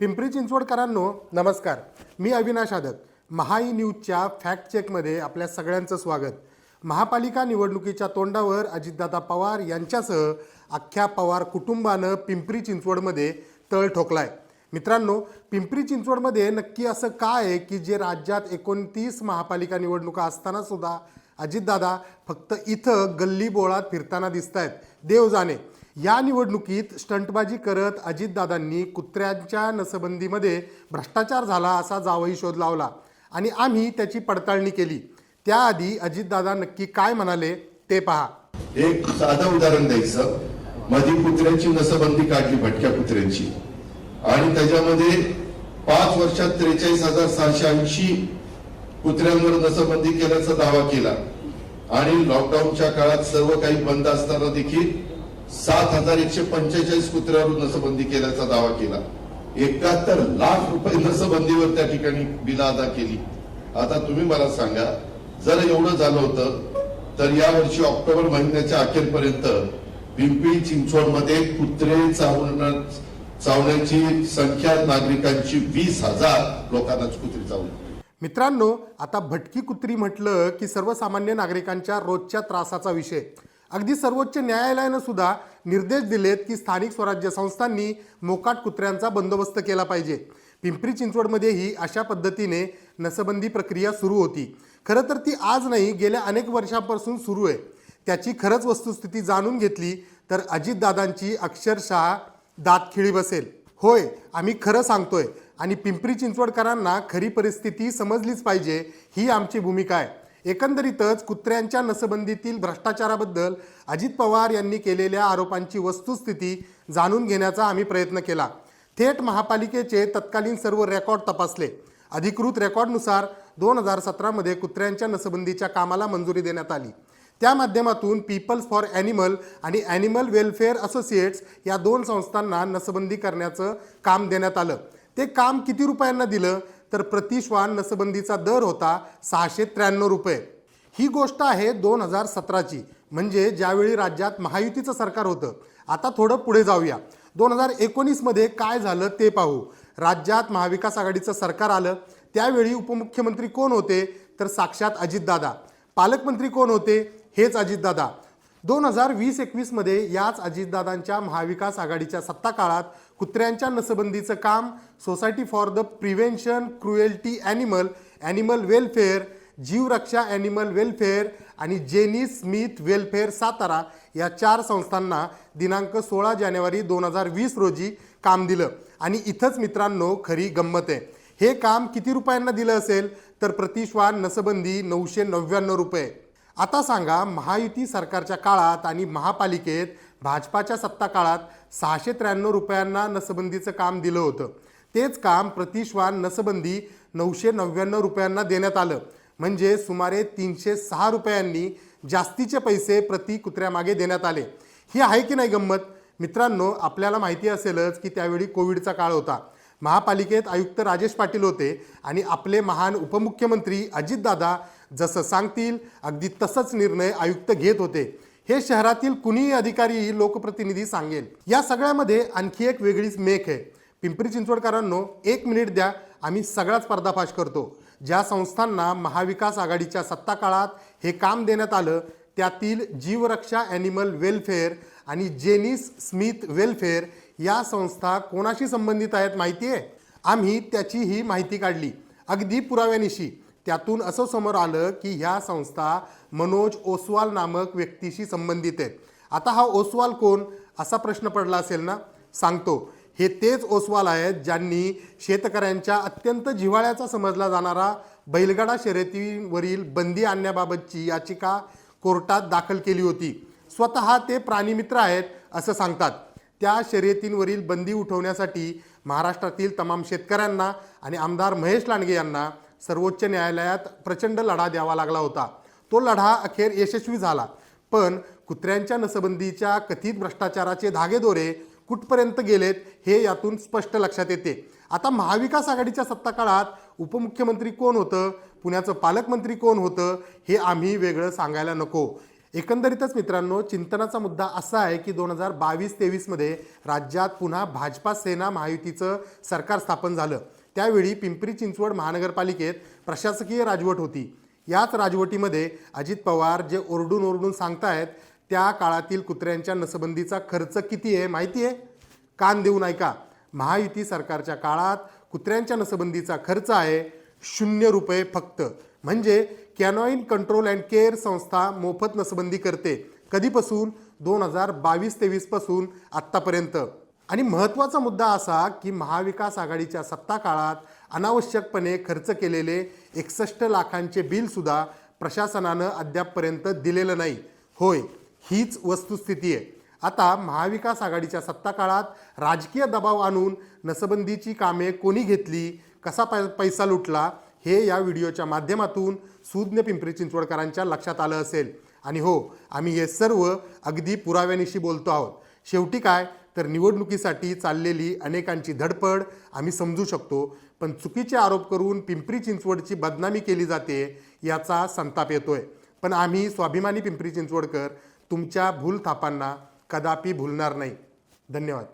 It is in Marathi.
पिंपरी चिंचवडकरांनो नमस्कार. मी अविनाश आदक महाई न्यूजच्या फॅक्ट चेकमध्ये आपल्या सगळ्यांचं स्वागत. महापालिका निवडणुकीच्या तोंडावर अजितदादा पवार यांच्यासह अख्ख्या पवार कुटुंबानं पिंपरी चिंचवडमध्ये तळ ठोकलाय. मित्रांनो पिंपरी चिंचवडमध्ये नक्की असं काय आहे की जे राज्यात एकोणतीस महापालिका निवडणुका असताना सुद्धा अजितदादा फक्त इथं गल्ली बोळात फिरताना दिसत आहेत देव जाणे. या निवडणुकीत स्टंटबाजी करत अजितदादांनी कुत्र्यांच्या नसबंदीमध्ये भ्रष्टाचार झाला असा जावही शोध लावला आणि आम्ही त्याची पडताळणी केली. त्याआधी अजितदादा नक्की काय म्हणाले ते पहा. एक साधं उदाहरण द्यायचं. मधी कुत्र्यांची नसबंदी काढली भटक्या कुत्र्यांची. आणि त्याच्यामध्ये पाच वर्षात त्रेचाळीस हजार सहाशे ऐंशी कुत्र्यांवर नसबंदी केल्याचा दावा केला. आणि लॉकडाऊनच्या काळात सर्व काही बंद असताना देखील सात हजार एकशे पंचेचाळीस कुत्र्यावर नसबंदी केल्याचा दावा केला. एकाहत्तर लाख रुपये नसबंदीवर त्या ठिकाणी बिला अदा केली. आता तुम्ही मला सांगा जर एवढं झालं होतं तर या वर्षी ऑक्टोबर महिन्याच्या अखेरपर्यंत पिंपरी चिंचवडमध्ये कुत्रे चावण चावण्याची संख्या नागरिकांची वीस हजार लोकांनाच कुत्री चावली. मित्रांनो आता भटकी कुत्री म्हटलं की सर्वसामान्य नागरिकांच्या रोजच्या त्रासाचा विषय. अगदी सर्वोच्च न्यायालयानं सुद्धा निर्देश दिलेत की स्थानिक स्वराज्य संस्थांनी मोकाट कुत्र्यांचा बंदोबस्त केला पाहिजे. पिंपरी चिंचवडमध्येही अशा पद्धतीने नसबंदी प्रक्रिया सुरू होती. खरं तर ती आज नाही गेल्या अनेक वर्षांपासून सुरू आहे. त्याची खरंच वस्तुस्थिती जाणून घेतली तर अजितदादांची अक्षरशः दातखिळी बसेल. होय आम्ही खरं सांगतोय आणि पिंपरी चिंचवडकरांना खरी परिस्थिती समजलीच पाहिजे ही आमची भूमिका आहे. एकंदरीतच कुत्र्यांच्या नसबंदीतील भ्रष्टाचाराबद्दल अजित पवार यांनी केलेल्या आरोपांची वस्तुस्थिती जाणून घेण्याचा आम्ही प्रयत्न केला. थेट महापालिकेचे तत्कालीन सर्व रेकॉर्ड तपासले. अधिकृत रेकॉर्डनुसार दोन हजार सतरामध्ये कुत्र्यांच्या नसबंदीच्या कामाला मंजुरी देण्यात आली. त्या माध्यमातून पीपल्स फॉर ॲनिमल आणि ॲनिमल वेलफेअर असोसिएट्स या दोन संस्थांना नसबंदी करण्याचं काम देण्यात आलं. ते काम किती रुपयांना दिलं? तर प्रति श्वान नसबंदीचा दर होता सहाशे त्र्याण्णव रुपये. ही गोष्ट आहे दोन हजार सतराची म्हणजे ज्यावेळी राज्यात महायुतीचं सरकार होतं. आता थोडं पुढे जाऊया. दोन हजार एकोणीसमध्ये काय झालं ते पाहू. राज्यात महाविकास आघाडीचं सरकार आलं. त्यावेळी उपमुख्यमंत्री कोण होते? तर साक्षात अजितदादा. पालकमंत्री कोण होते? हेच अजितदादा. दोन हजार वीस एकवीसमध्ये याच अजितदादांच्या महाविकास आघाडीच्या सत्ता काळात कुत्र्यांच्या नसबंदीचं काम society for the prevention cruelty animal animal welfare Jeevraksha animal welfare आणि जेनी स्मिथ वेलफेअर सातारा या चार संस्थांना दिनांक सोळा जानेवारी दोन हजार वीस रोजी काम दिलं. आणि इथंच मित्रांनो खरी गंमत आहे. हे काम किती रुपयांना दिलं असेल? तर प्रतिश्वान नसबंदी नऊशे नव्याण्णव रुपये. आता सांगा महायुती सरकारच्या काळात आणि महापालिकेत भाजपाच्या सत्ता काळात सहाशे त्र्याण्णव रुपयांना नसबंदीचं काम दिलं होतं. तेच काम प्रतिश्वान नसबंदी नऊशे नव्याण्णव रुपयांना देण्यात आलं. म्हणजे सुमारे तीनशे सहा रुपयांनी जास्तीचे पैसे प्रति कुत्र्यामागे देण्यात आले. ही आहे की नाही गंमत? मित्रांनो आपल्याला माहिती असेलच की त्यावेळी कोविडचा काळ होता. महापालिकेत आयुक्त राजेश पाटील होते आणि आपले महान उपमुख्यमंत्री अजितदादा जसं सांगतील अगदी तसंच निर्णय आयुक्त घेत होते. हे शहरातील कुणीही अधिकारीही लोकप्रतिनिधी सांगेल. या सगळ्यामध्ये आणखी एक वेगळीच मेख आहे. पिंपरी चिंचवडकरांनो एक मिनिट द्या. आम्ही सगळाच पर्दाफाश करतो. ज्या संस्थांना महाविकास आघाडीच्या सत्ता काळात हे काम देण्यात आलं त्यातील जीवरक्षा ॲनिमल वेलफेअर आणि जेनिस स्मिथ वेलफेअर या संस्था कोणाशी संबंधित आहेत माहिती आहे आम्ही त्याची ही माहिती काढली. अगदी पुराव्यानिशी. त्यातून असं समोर आलं की ह्या संस्था मनोज ओसवाल नामक व्यक्तीशी संबंधित आहेत आता हा ओसवाल कोण? असा प्रश्न पडला असेल ना? सांगतो. हे तेच ओसवाल आहेत ज्यांनी शेतकऱ्यांच्या अत्यंत जिव्हाळ्याचा समजला जाणारा बैलगाडा शर्यतीवरील बंदी आणण्याबाबतची याचिका कोर्टात दाखल केली होती. स्वतः ते प्राणीमित्र आहेत असं सांगतात. त्या शर्यतींवरील बंदी उठवण्यासाठी महाराष्ट्रातील तमाम शेतकऱ्यांना आणि आमदार महेश लांडगे यांना सर्वोच्च न्यायालयात प्रचंड लढा द्यावा लागला होता. तो लढा अखेर यशस्वी झाला. पण कुत्र्यांच्या नसबंदीच्या कथित भ्रष्टाचाराचे धागेदोरे कुठपर्यंत गेलेत हे यातून स्पष्ट लक्षात येते. आता महाविकास आघाडीच्या सत्ता काळात उपमुख्यमंत्री कोण होतं? पुण्याचं पालकमंत्री कोण होतं? हे आम्ही वेगळं सांगायला नको. एकंदरीतच मित्रांनो चिंतनाचा मुद्दा असा आहे की दोन हजार बावीस तेवीसमध्ये राज्यात पुन्हा भाजपा सेना महायुतीचं सरकार स्थापन झालं. त्यावेळी पिंपरी चिंचवड महानगरपालिकेत प्रशासकीय राजवट होती. याच राजवटीमध्ये अजित पवार जे ओरडून ओरडून सांगतायत त्या काळातील कुत्र्यांच्या नसबंदीचा खर्च किती आहे माहिती आहे? कान देऊन ऐका. महायुती सरकारच्या काळात कुत्र्यांच्या नसबंदीचा खर्च आहे शून्य रुपये फक्त. म्हणजे कॅनॉईन कंट्रोल अँड केअर संस्था मोफत नसबंदी करते कधीपासून? दोन हजार बावीस तेवीसपासून आत्तापर्यंत. आणि महत्त्वाचा मुद्दा असा की महाविकास आघाडीच्या सत्ता काळात अनावश्यकपणे खर्च केलेले एकसष्ट लाखांचे बिलसुद्धा प्रशासनानं अद्यापपर्यंत दिलेलं नाही. होय हीच वस्तुस्थिती आहे. आता महाविकास आघाडीच्या सत्ता काळात राजकीय दबाव आणून नसबंदीची कामे कोणी घेतली कसा पै पैसा लुटला हे या व्हिडिओच्या माध्यमातून सुज्ञ पिंपरी चिंचवडकरांच्या लक्षात आलं असेल. आणि हो आम्ही हे सर्व अगदी पुराव्यानिशी बोलतो आहोत. शेवटी काय? तर निवडणुकीसाठी चाललेली अनेकांची धडपड आम्ही समजू शकतो. पण चुकीचे आरोप करून पिंपरी चिंचवडची बदनामी केली जाते याचा संताप येतोय. पण आम्ही स्वाभिमानी पिंपरी चिंचवडकर तुमच्या भूल थापांना कदापि भुलणार नाही. धन्यवाद.